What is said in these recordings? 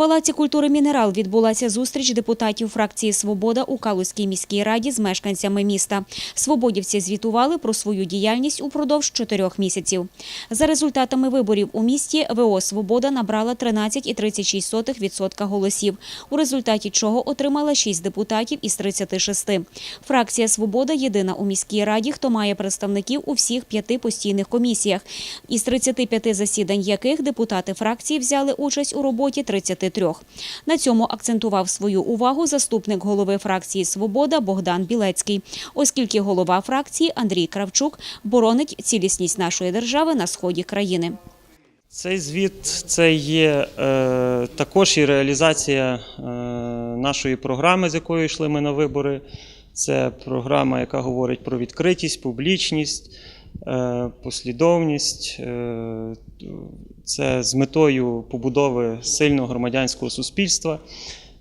Палаці культури Мінерал відбулася зустріч депутатів фракції Свобода у Калузькій міській раді з мешканцями міста. Свободівці звітували про свою діяльність упродовж чотирьох місяців. За результатами виборів у місті ВО Свобода набрала 13,36% голосів, у результаті чого отримала 6 депутатів із 36. Фракція Свобода єдина у міській раді, хто має представників у всіх п'яти постійних комісіях, із 35 засідань яких депутати фракції взяли участь у роботі 33. На цьому акцентував свою увагу заступник голови фракції Свобода Богдан Білецький, оскільки голова фракції Андрій Кравчук боронить цілісність нашої держави на сході країни. Цей звіт це є е, також і реалізація е, нашої програми, з якою йшли ми на вибори. Це програма, яка говорить про відкритість, публічність, е, послідовність. Це з метою побудови сильного громадянського суспільства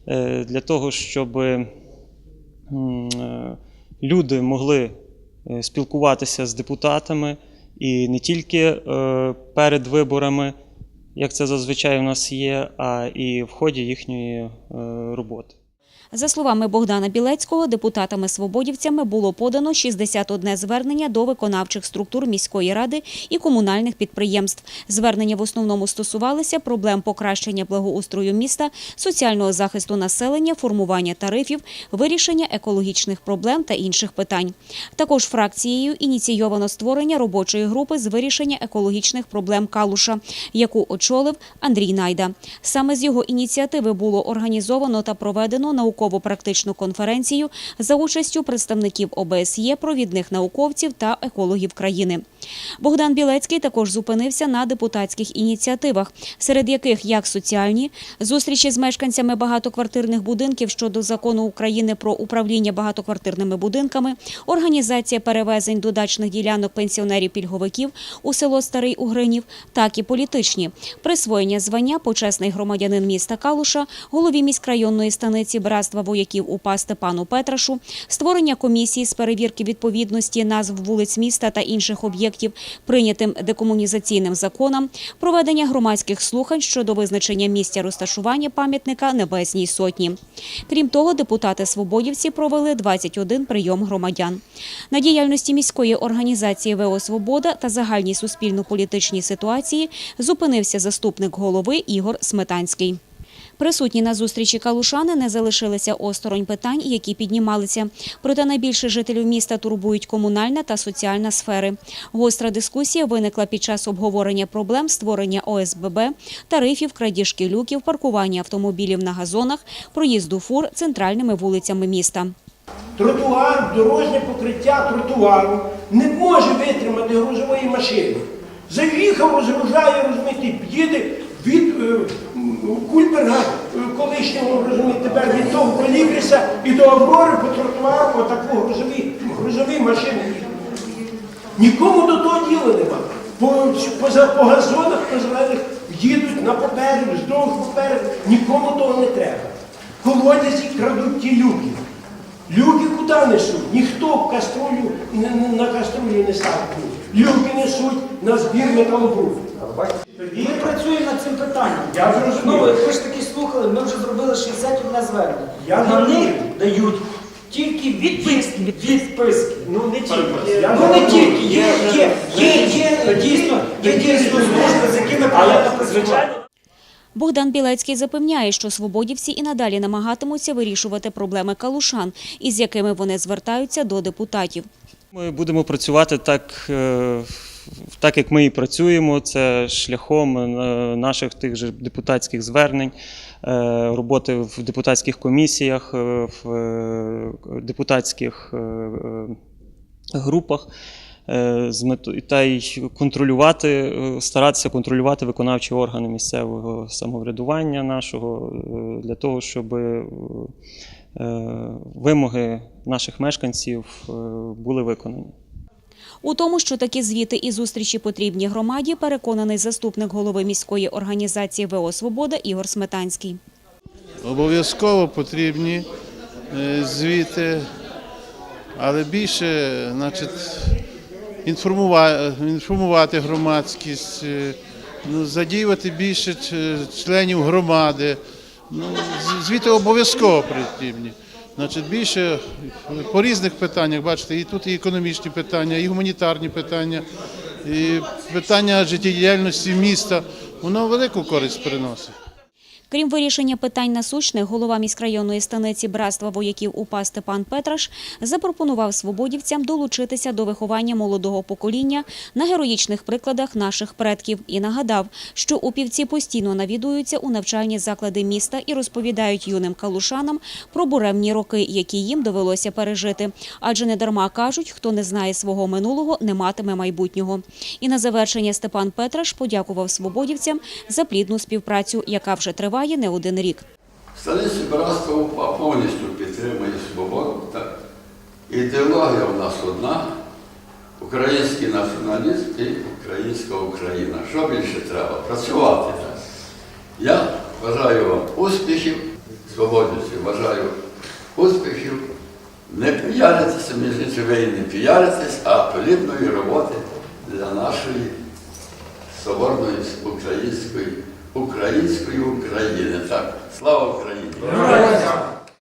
е, для того, щоб е, люди могли е, спілкуватися з депутатами і не тільки перед виборами, як це зазвичай у нас є, а і в ході їхньої роботи. За словами Богдана Білецького, депутатами-свободівцями було подано 61 звернення до виконавчих структур міської ради і комунальних підприємств. Звернення в основному стосувалися проблем покращення благоустрою міста, соціального захисту населення, формування тарифів, вирішення екологічних проблем та інших питань. Також фракцією ініційовано створення робочої групи з вирішення екологічних проблем Калуша, яку очолив Андрій Найда. Саме з його ініціативи було організовано та проведено науково-практичну конференцію за участю представників ОБСЄ, провідних науковців та екологів країни. Богдан Білецький також зупинився на депутатських ініціативах, серед яких як соціальні зустрічі з мешканцями багатоквартирних будинків щодо закону України про управління багатоквартирними будинками, організація перевезень до дачних ділянок пенсіонерів-пільговиків у село Старий Угринів, так і політичні присвоєння звання почесний громадянин міста Калуша, голові міськрайонної станиці братства вояків УПА Степану Петрашу, створення комісії з перевірки відповідності назв вулиць міста та інших об'єктів прийнятим декомунізаційним законам, проведення громадських слухань щодо визначення місця розташування пам'ятника Небесній Сотні. Крім того, депутати-свободівці провели 21 прийом громадян. На діяльності міської організації ВО «Свобода» та загальній суспільно-політичній ситуації зупинився заступник голови Ігор Сметанський. Присутні на зустрічі калушани не залишилися осторонь питань, які піднімалися. Проте найбільше жителів міста турбують комунальна та соціальна сфери. Гостра дискусія виникла під час обговорення проблем створення ОСББ, тарифів, крадіжки люків, паркування автомобілів на газонах, проїзду фур центральними вулицями міста. Тротуар, дорожнє покриття тротуару не може витримати грузової машини. Заїхав, розгружає, розумієте, їде від е, Кульберга е, колишнього, розумієте, тепер від того Колібріса і до Аврори по тротуару отаку грузові, грузові машини. Нікому до того діла нема. По, по, по газонах, по зелених їдуть на попереду, здовж попереду. Нікому того не треба. Колодязі крадуть ті люки. Люки куди несуть? Ніхто в каструлю на каструлю не ставить. Люки несуть на збір металобрухту. Ми працюємо цим питанням. Я зрозумів. Ну, ви ж таки слухали, ми вже зробили 61 звернення. Я На них дають тільки відписки. Відписки. Ну не тільки. Я Ну не тільки, є, є, є, є, дійсно, є дійсно служби, з якими приємно працювати. Богдан Білецький запевняє, що свободівці і надалі намагатимуться вирішувати проблеми калушан, із якими вони звертаються до депутатів. Ми будемо працювати так, е, так як ми і працюємо. Це шляхом е, наших тих же депутатських звернень, е, роботи в депутатських комісіях, е, в депутатських групах. з метою та й контролювати, старатися контролювати виконавчі органи місцевого самоврядування нашого для того, щоб вимоги наших мешканців були виконані. У тому, що такі звіти і зустрічі потрібні громаді, переконаний заступник голови міської організації ВО «Свобода» Ігор Сметанський. Обов'язково потрібні е, звіти, але більше значить, інформувати, громадськість, е, ну, задіювати більше членів громади, Ну, звіти обов'язково потрібні. Значить, більше по різних питаннях, бачите, і тут і економічні питання, і гуманітарні питання, і питання життєдіяльності міста. Воно велику користь приносить. Крім вирішення питань насущних, голова міськрайонної станиці братства вояків УПА Степан Петраш запропонував свободівцям долучитися до виховання молодого покоління на героїчних прикладах наших предків і нагадав, що упівці постійно навідуються у навчальні заклади міста і розповідають юним калушанам про буремні роки, які їм довелося пережити. Адже не дарма кажуть, хто не знає свого минулого, не матиме майбутнього. І на завершення Степан Петраш подякував свободівцям за плідну співпрацю, яка вже триває не один рік. Станиці братства УПА повністю підтримує свободу. Так. Ідеологія в нас одна, український націоналізм і українська Україна. Що більше треба? Працювати. Так. Я бажаю вам успіхів, свободівці, бажаю успіхів. Не піаритися, між іншим, ви не піаритесь, а плідної роботи для нашої соборної української, української України. Так, слава Україні!